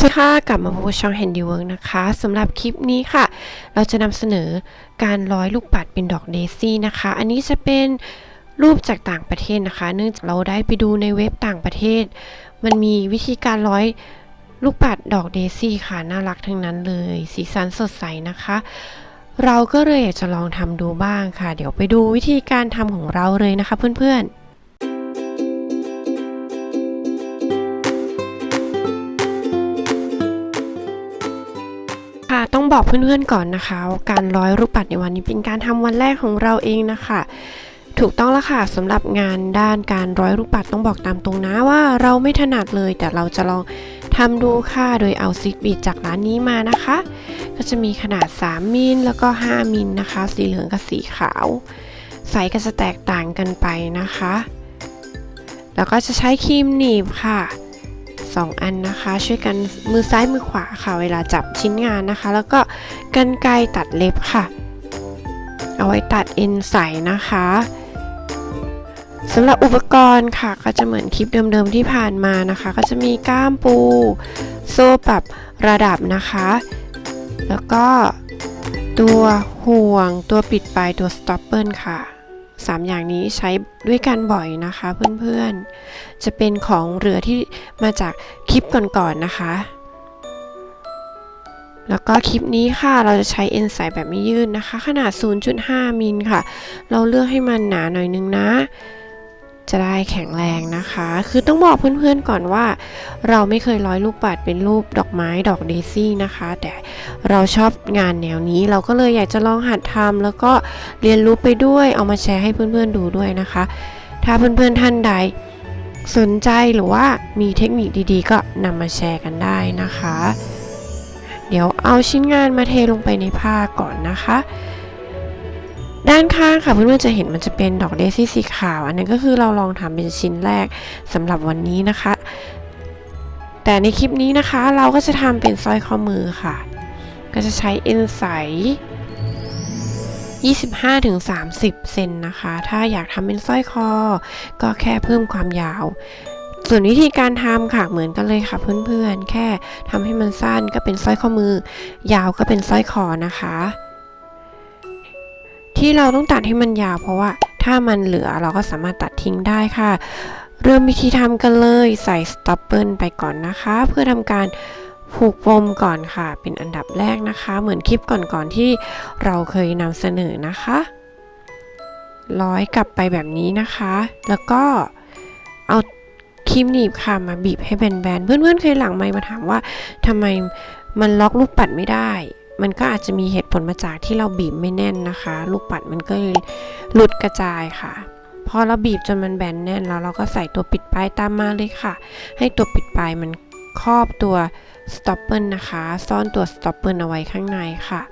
สวัสดีค่ะกลับมาพบกับช่อง Handy Work นะคะสำหรับคลิปนี้ค่ะ เราจะนำเสนอการร้อยลูกปัดเป็นดอกเดซี่นะคะ อันนี้จะเป็นรูปจากต่างประเทศนะคะ เนื่องจากเราได้ไปดูในเว็บต่างประเทศ มันมีวิธีการร้อยลูกปัดดอกเดซี่ค่ะน่ารักทั้งนั้นเลย สีสันสดใสนะคะ เราก็เลยอยากจะลองทำดูบ้างค่ะ เดี๋ยวไปดูวิธีการทำของเราเลยนะคะเพื่อนๆ บอกเพื่อนๆก่อนนะคะ การร้อยรูปปัดในวันนี้เป็นการทำวันแรกของเราเองนะคะ ถูกต้องแล้วค่ะสำหรับงานด้านการร้อยรูปปัดต้องบอกตามตรงนะว่าเราไม่ถนัดเลย แต่เราจะลองทำดูค่ะโดยเอาซิกบีดจากร้านนี้มานะคะ ก็จะมีขนาด 3มิลแล้วก็ 5มิลนะคะ สีเหลืองกับสีขาวไซส์ก็จะแตกต่างกันไปนะคะ แล้วก็จะใช้ครีมหนีบค่ะ 2 อันนะคะ ช่วยกันมือซ้ายมือขวาค่ะ เวลาจับชิ้นงานนะคะ แล้วก็กันไกรตัดเล็บค่ะ เอาไว้ตัดเอ็นใสนะคะสำหรับอุปกรณ์ค่ะ ก็จะเหมือนคลิปเดิมๆที่ผ่านมานะคะ ก็จะมีก้ามปู โซ่ปรับระดับนะคะ แล้วก็ตัวห่วงตัวปิดปลายตัวสต็อปเปิลค่ะ 3 อย่างนี้ใช้ด้วยกันบ่อยนะคะเพื่อนๆ จะเป็นของเรือที่มาจากคลิปก่อนๆนนะคะ แล้วก็คลิปนี้ค่ะเราจะใช้เอ็นสายแบบไม่ยืดนะคะ ขนาด 0.5 มิลค่ะ เราเลือกให้มันหนาหน่อยนึงนะ จะได้แข็งแรงนะคะ คือต้องบอกเพื่อนๆก่อนว่า เราไม่เคยร้อยลูกปัดเป็นรูปดอกไม้ดอกเดซี่นะคะ แต่เราชอบงานแนวนี้ เราก็เลยอยากจะลองหัดทำแล้วก็เรียนรู้ไปด้วย เอามาแชร์ให้เพื่อนๆดูด้วยนะคะ ถ้าเพื่อนๆท่านใดสนใจหรือว่ามีเทคนิคดีๆ ก็นำมาแชร์กันได้นะคะ เดี๋ยวเอาชิ้นงานมาเทลงไปในผ้าก่อนนะคะ ด้านข้างค่ะเพื่อนๆจะเห็นมันจะเป็นดอกเดซี่สีขาว อันนั้นก็คือเราลองทำเป็นชิ้นแรกสำหรับวันนี้นะคะ แต่ในคลิปนี้นะคะเราก็จะทำเป็นสร้อยข้อมือค่ะ ก็จะใช้เอ็นใส25-30 เซนนะคะ ถ้าอยากทำเป็นสร้อยคอ ก็แค่เพิ่มความยาว ส่วนวิธีการทำค่ะเหมือนกันเลยค่ะเพื่อนๆ แค่ทำให้มันสั้นก็เป็นสร้อยข้อมือ ยาวก็เป็นสร้อยคอนะคะ ที่เราต้องตัดให้มันยาว เพราะว่าถ้ามันเหลือเราก็สามารถตัดทิ้งได้ค่ะ เริ่มวิธีทำกันเลยใส่สต็อปเปิลไปก่อนนะคะ เพื่อทำการผูกปมก่อนค่ะ เป็นอันดับแรกนะคะ เหมือนคลิปก่อนๆที่เราเคยนำเสนอนะคะร้อยกลับไปแบบนี้นะคะ แล้วก็เอาครีมหนีบค่ะมาบีบให้แบนๆ เพื่อนๆเคยหลังไมมาถามว่าทำไมมันล็อกลูกปัดไม่ได้ มันก็อาจจะมีเหตุผลมาจากที่เราบีบไม่แน่นนะคะ ลูกปัดมันก็เลยหลุดกระจายค่ะพอเราบีบจนมันแบนแน่นแล้วเราก็ใส่ตัวปิดปลายตามมาเลยค่ะ ให้ตัวปิดปลายมันครอบตัวสต็อปเปิลนะคะ ซ่อนตัวสต็อปเปิลเอาไว้ข้างในค่ะ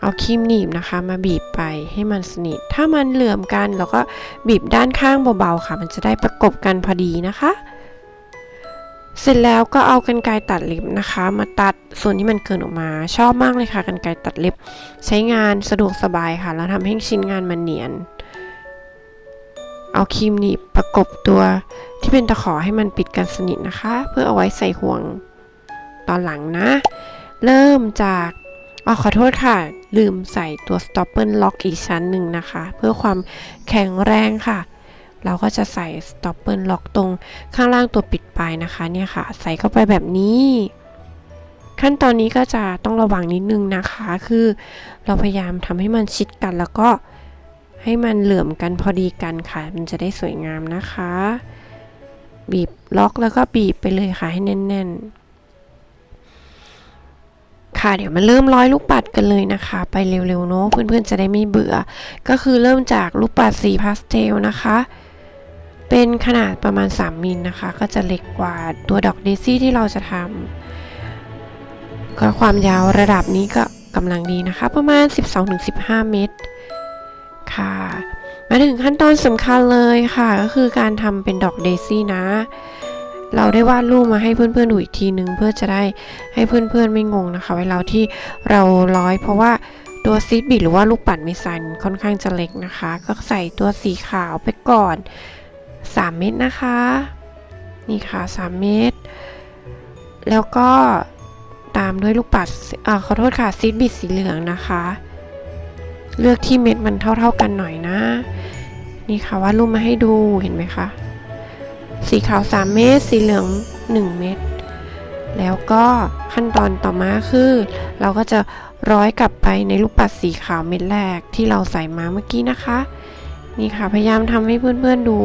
เอาครีมหนีบนะคะ มาบีบไปให้มันสนิท ถ้ามันเหลื่อมกันเราก็บีบด้านข้างเบาๆค่ะ มันจะได้ประกบกันพอดีนะคะ เสร็จแล้วก็เอากันไกรตัดเล็บนะคะ มาตัดส่วนที่มันเกินออกมา ชอบมากเลยค่ะกันไกรตัดเล็บ ใช้งานสะดวกสบายค่ะ แล้วทำให้ชิ้นงานมันเนียน เอาครีมหนีบประกบตัวที่เป็นตะขอให้มันปิดกันสนิทนะคะ เพื่อเอาไว้ใส่ห่วงตอนหลังนะ เริ่มจากอ๋อขอโทษค่ะ ลืมใส่ตัว stopper lock อีกชั้นหนึ่งนะคะ เพื่อความแข็งแรงค่ะ เราก็จะใส่ stopper lock ตรงข้างล่างตัวปิดปลายนะคะเนี่ยค่ะ ใส่เข้าไปแบบนี้ ขั้นตอนนี้ก็จะต้องระวังนิดนึงนะคะ คือเราพยายามทำให้มันชิดกันแล้วก็ให้มันเหลื่อมกันพอดีกันค่ะ มันจะได้สวยงามนะคะ บีบล็อกแล้วก็บีบไปเลยค่ะให้แน่น ๆ ค่ะเดี๋ยวมาเริ่มร้อยลูกปัดกันเลยนะคะ ไปเร็วๆเนาะเพื่อนๆจะได้ไม่เบื่อ ก็คือเริ่มจากลูกปัดสีพาสเทลนะคะ เป็นขนาดประมาณ 3 มิลนะคะ ก็จะเล็กกว่าตัวดอกเดซี่ที่เราจะทำก็ความยาวระดับนี้ก็กำลังดีนะคะ ประมาณ 12-15 เมตรค่ะ มาถึงขั้นตอนสำคัญเลยค่ะ ก็คือการทำเป็นดอกเดซี่นะ เราได้วาดรูปมาให้เพื่อนๆดูอีกทีนึง เพื่อจะได้ให้เพื่อนๆไม่งงนะคะ เวลาที่เราร้อยเพราะว่าตัวซีดบิดหรือว่าลูกปัดเมซันค่อนข้างจะเล็กนะคะ ก็ใส่ตัวสีขาวไปก่อน 3 เม็ดนะคะ นี่ค่ะ 3 เม็ดแล้วก็ตามด้วยลูกปัดอ่าขอโทษค่ะซีดบิดสีเหลืองนะคะ เลือกที่เม็ดมันเท่าๆกันหน่อยนะ นี่ค่ะวาดรูปมาให้ดูเห็นไหมคะ สีขาว 3 เม็ดสีเหลือง 1 เม็ดแล้วก็ขั้นตอนต่อมาคือ เราก็จะร้อยกลับไปในลูกปัดสีขาวเม็ดแรกที่เราใส่มาเมื่อกี้นะคะ นี่ค่ะพยายามทำให้เพื่อนๆดู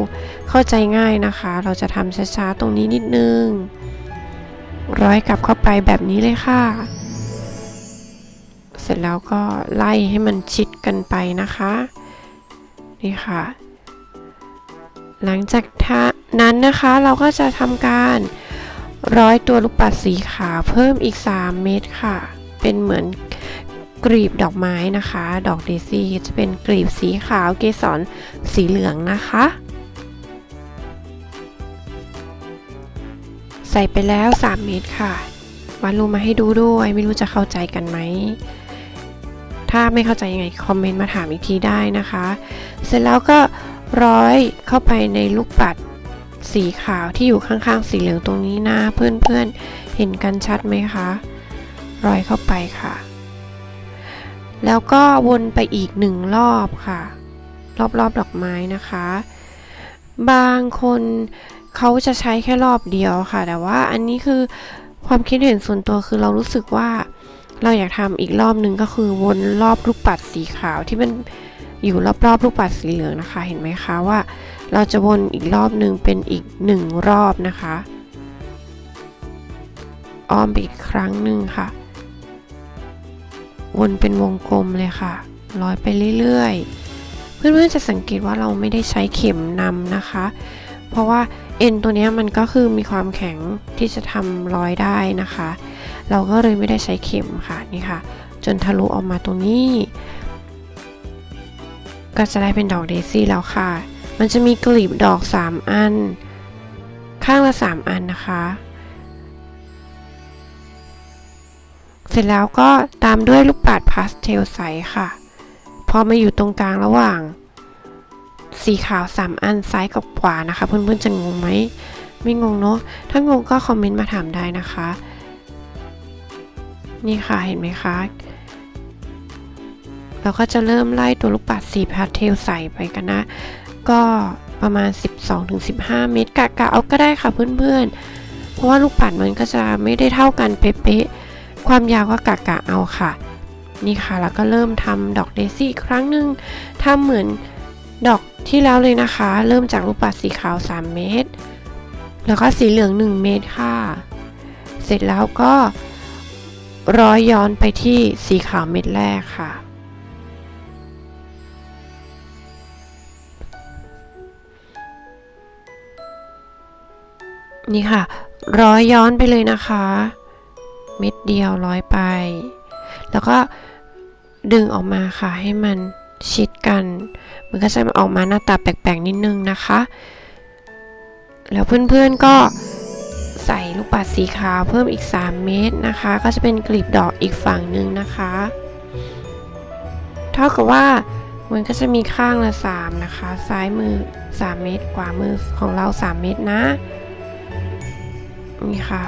เข้าใจง่ายนะคะ เราจะทำช้าๆตรงนี้นิดนึง ร้อยกลับเข้าไปแบบนี้เลยค่ะ เสร็จแล้วก็ไล่ให้มันชิดกันไปนะคะ นี่ค่ะ หลังจากนั้นนะคะเราก็จะทำการร้อยตัวลูกปัดสีขาวเพิ่มอีก 3 เม็ดค่ะ เป็นเหมือน กรีบดอกไม้นะคะ ดอกเดซี่จะเป็นกรีบสีขาวเกสรสีเหลืองนะคะ ใส่ไปแล้ว 3 เม็ดค่ะวาดรูปมาให้ดูด้วย ไม่รู้จะเข้าใจกันไหม ถ้าไม่เข้าใจยังไง คอมเมนต์มาถามอีกทีได้นะคะ เสร็จแล้วก็ร้อยเข้าไปในลูกปัดสีขาวที่อยู่ข้างๆ สีเหลืองตรงนี้นะเพื่อนๆเห็นกันชัดไหมคะ ร้อยเข้าไปค่ะ แล้วก็วนไปอีกหนึ่งรอบค่ะ รอบๆดอกไม้นะคะ บางคนเขาจะใช้แค่รอบเดียวค่ะ แต่ว่าอันนี้คือความคิดเห็นส่วนตัวคือเรารู้สึกว่าเราอยากทำอีกรอบหนึ่งก็คือวนรอบลูกปัดสีขาวที่มันอยู่รอบๆลูกปัดสีเหลืองนะคะ เห็นไหมคะว่า เราจะวนอีกรอบหนึ่งเป็นอีกหนึ่งรอบนะคะ อ้อมไปอีกครั้งหนึ่งค่ะ วนเป็นวงกลมเลยค่ะร้อยไปเรื่อยๆ เพื่อนๆจะสังเกตว่าเราไม่ได้ใช้เข็มนำนะคะ เพราะว่าเอ็นตัวนี้มันก็คือมีความแข็งที่จะทำร้อยได้นะคะ เราก็เลยไม่ได้ใช้เข็มค่ะนี่ค่ะ จนทะลุออกมาตรงนี้ ก็จะได้เป็นดอกเดซี่แล้วค่ะ มันจะมีกลีบดอก 3 อัน ข้างละ 3 อันนะคะ ร็จแล้วก็ตามด้วยลูกปัดพาสเทลใสค่ะ พอมาอยู่ตรงกลางระหว่าง สีขาว 3 อันซ้ายกับขวานะคะ เพื่อนๆจะงงไหมไม่งงเนาะถ้างงก็คอมเมนต์มาถามได้นะคะ นี่ค่ะเห็นไหมคะเราก็จะเริ่มไล่ตัวลูกปัดสีพาสเทลใสไปกันนะ ก็ประมาณ 12-15 เมตรกะกะเอาก็ได้ค่ะเพื่อนๆ เพราะว่าลูกปัดมันก็จะไม่ได้เท่ากันเป๊ะๆ ความยาวก็กะกะเอาค่ะ นี่ค่ะแล้วก็เริ่มทำดอกเดซี่อีกครั้งหนึ่งทำเหมือนดอกที่แล้วเลยนะคะ เริ่มจากลูกปัดสีขาว 3 เมตร แล้วก็สีเหลือง 1 เมตรค่ะ เสร็จแล้วก็ร้อยย้อนไปที่สีขาวเม็ดแรกค่ะ นี่ค่ะ ร้อยย้อนไปเลยนะคะ เม็ดเดียวร้อยไป แล้วก็ดึงออกมาค่ะให้มันชิดกัน มันก็จะออกมาหน้าตาแปลกๆนิดนึงนะคะ แล้วเพื่อนๆก็ใส่ลูกปัดสีขาวเพิ่มอีก 3 เม็ดนะคะ ก็จะเป็นกลีบดอกอีกฝั่งหนึ่งนะคะ เท่ากับว่ามันก็จะมีข้างละ 3 นะคะ ซ้ายมือ 3 เม็ดขวามือของเรา 3 เม็ดนะนี่ค่ะ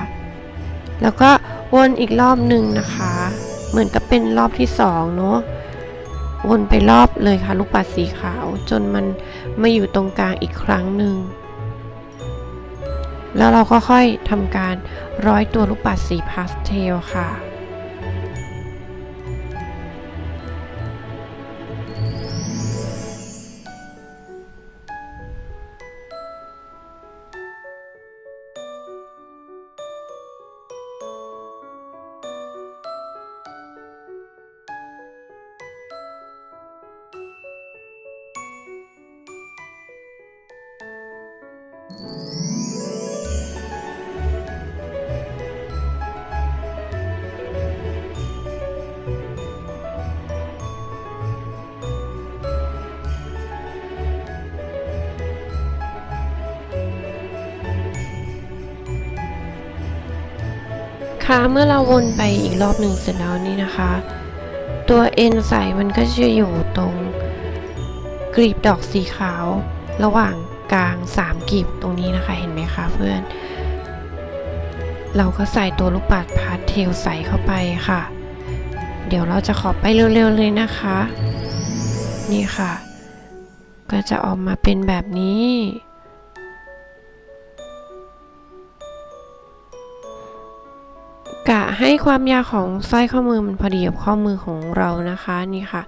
แล้วก็ วนอีกรอบหนึ่งนะคะ เหมือนกับเป็นรอบที่สองเนาะวนไปรอบเลยค่ะ ลูกปัดสีขาวจนมันมาอยู่ตรงกลางอีกครั้งหนึ่งแล้วเราก็ค่อยทำการร้อยตัวลูกปัดสีพาสเทลค่ะ เมื่อเราวนไปอีกรอบหนึ่งเสร็จแล้วนี่นะคะ ตัวเอ็นใสมันก็จะอยู่ตรงกลีบดอกสีขาว ระหว่างกลาง 3กลีบตรงนี้นะคะเห็นไหมคะเพื่อน เราก็ใส่ตัวลูกปัดพาสเทลใส่เข้าไปค่ะ เดี๋ยวเราจะขอไปเร็วๆเลยนะคะ นี่ค่ะ ก็จะออกมาเป็นแบบนี้ กะให้ความยาวของสร้อยข้อมือมันพอดีกับข้อมือของเรานะคะนี่ค่ะ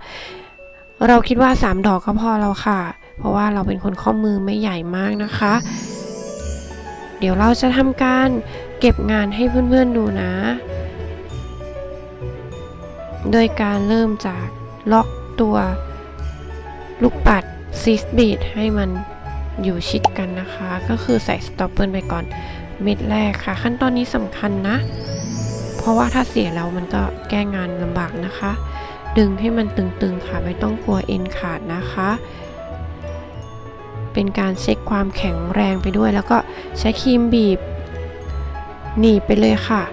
เราคิดว่า 3 ดอกก็พอแล้วค่ะ เพราะว่าเราเป็นคนข้อมือไม่ใหญ่มากนะคะ เดี๋ยวเราจะทำการเก็บงานให้เพื่อนๆดูนะ โดยการเริ่มจากล็อกตัวลูกปัดซีสบีดให้มันอยู่ชิดกันนะคะ ก็คือใส่สต็อปเปิลไปก่อนเม็ดแรกค่ะ ขั้นตอนนี้สำคัญนะ เพราะว่าถ้าเสียแล้วมันก็แก้งานลำบากนะคะ ดึงให้มันตึงๆค่ะ ไม่ต้องกลัวเอ็นขาดนะคะ เป็นการเช็คความแข็งแรงไปด้วย แล้วก็ใช้ครีมบีบหนีบไปเลยค่ะ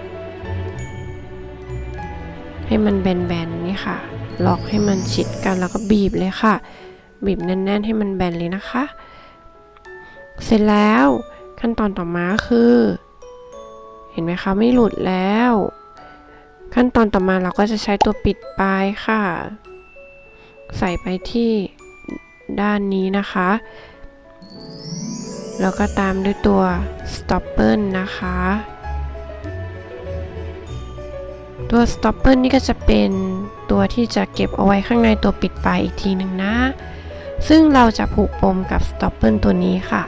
ให้มันแบนๆนี่ค่ะ ล็อกให้มันชิดกันแล้วก็บีบเลยค่ะ บีบแน่นๆ ให้มันแบนเลยนะคะ เสร็จแล้วขั้นตอนต่อมาคือ ห็นไหมคะไม่หลุดแล้ว ขั้นตอนต่อมาเราก็จะใช้ตัวปิดปลายค่ะ ใส่ไปที่ด้านนี้นะคะ แล้วก็ตามด้วยตัว stopper นะคะ ตัว stopper นี่ก็จะเป็นตัวที่จะเก็บเอาไว้ข้างในตัวปิดปลายอีกทีหนึ่งนะ ซึ่งเราจะผูกปมกับ stopper ตัวนี้ค่ะ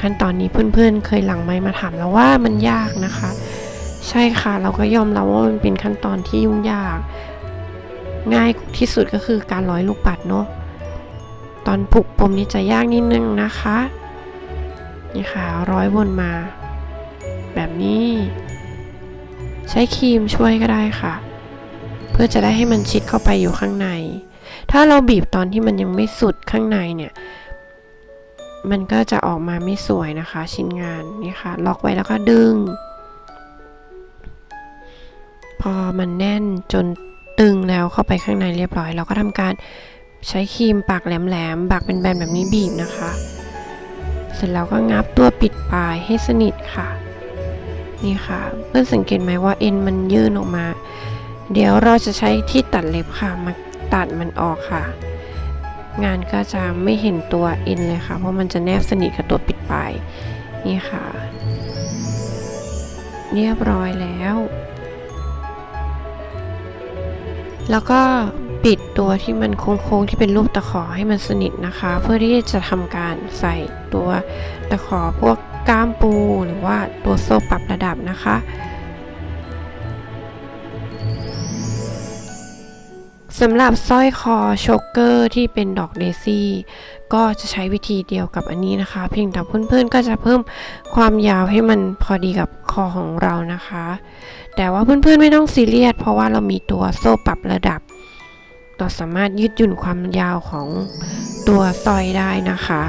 ขั้นตอนนี้เพื่อนๆ เคยหลังไม้มาถามแล้วว่ามันยากนะคะ ใช่ค่ะเราก็ยอมรับว่ามันเป็นขั้นตอนที่ยุ่งยาก ง่ายที่สุดก็คือการร้อยลูกปัดเนาะตอนผูกปมนี่จะยากนิดนึงนะคะนี่ค่ะร้อยวนมา แบบนี้ ใช้ครีมช่วยก็ได้ค่ะ เพื่อจะได้ให้มันชิดเข้าไปอยู่ข้างใน ถ้าเราบีบตอนที่มันยังไม่สุดข้างในเนี่ย มันก็จะออกมาไม่สวยนะคะ ชิ้นงานนี่ค่ะ ล็อกไว้แล้วก็ดึง พอมันแน่นจนตึงแล้วเข้าไปข้างในเรียบร้อย เราก็ทำการใช้ครีมปากแหลมๆบักเป็นแบนแบบนี้บีบนะคะ เสร็จแล้วก็งับตัวปิดปลายให้สนิทค่ะ นี่ค่ะ เพื่อนสังเกตไหมว่าเอ็นมันยื่นออกมา เดี๋ยวเราจะใช้ที่ตัดเล็บค่ะมาตัดมันออกค่ะ งานก็จะไม่เห็นตัวอ็นเลยค่ะ เพราะมันจะแนบสนิทกับตัวปิดปลายนี่ค่ะ เรียบร้อยแล้ว แล้วก็ปิดตัวที่มันโค้งๆที่เป็นรูปตะขอให้มันสนิทนะคะ เพื่อที่จะทำการใส่ตัวตะขอพวกก้ามปูหรือว่าตัวโซ่ปรับระดับนะคะ สำหรับสร้อยคอโชกเกอร์ที่เป็นดอกเดซี่ ก็จะใช้วิธีเดียวกับอันนี้นะคะ เพียงแต่เพื่อนๆก็จะเพิ่มความยาวให้มันพอดีกับคอของเรานะคะ แต่ว่าเพื่อนๆไม่ต้องซีเรียสเพราะว่าเรามีตัวโซ่ปรับระดับ เราสามารถยืดหยุ่นความยาวของตัวสร้อยได้นะคะ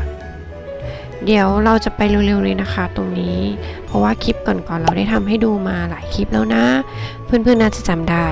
เดี๋ยวเราจะไปเร็วๆเลยนะคะ ตรงนี้ เพราะว่าคลิปก่อนๆเราได้ทำให้ดูมาหลายคลิปแล้วนะ เพื่อนๆน่าจะจำได้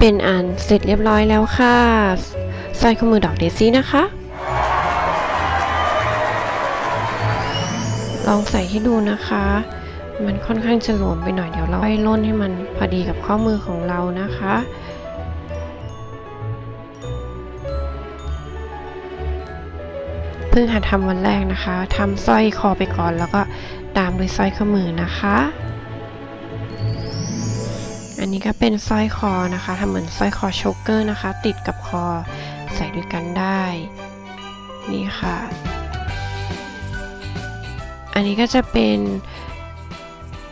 เป็นอันเสร็จเรียบร้อยแล้วค่ะสร้อยข้อมือดอกเดซี่นะคะ ลองใส่ให้ดูนะคะ มันค่อนข้างจะหลวมไปหน่อยเดี๋ยวเราให้ล่นให้มันพอดีกับข้อมือของเรานะคะเพิ่งหัดทำวันแรกนะคะทำสร้อยคอไปก่อนแล้วก็ตามด้วยสร้อยข้อมือนะคะ นี้ก็เป็นสร้อยคอนะคะทำเหมือนสร้อยคอโชกเกอร์นะคะ ติดกับคอใส่ด้วยกันได้ นี่ค่ะ อันนี้ก็จะเป็น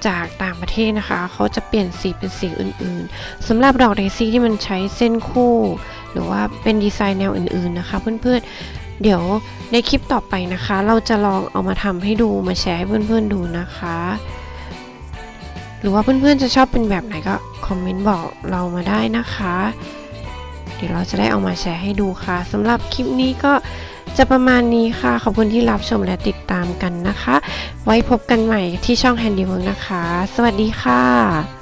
จากต่างประเทศนะคะ เขาจะเปลี่ยนสีเป็นสีอื่นๆสำหรับดอกเดซี่ที่มันใช้เส้นคู่ หรือว่าเป็นดีไซน์แนวอื่นๆนะคะ เพื่อนๆ เดี๋ยวในคลิปต่อไปนะคะ เราจะลองเอามาทำให้ดูมาแชร์ให้เพื่อนๆดูนะคะ หรือว่าเพื่อนๆจะชอบเป็นแบบไหนก็คอมเมนต์บอกเรามาได้นะคะ เดี๋ยวเราจะได้เอามาแชร์ให้ดูค่ะสำหรับคลิปนี้ก็จะประมาณนี้ค่ะ ขอบคุณที่รับชมและติดตามกันนะคะ ไว้พบกันใหม่ที่ช่อง Handywork นะคะ สวัสดีค่ะ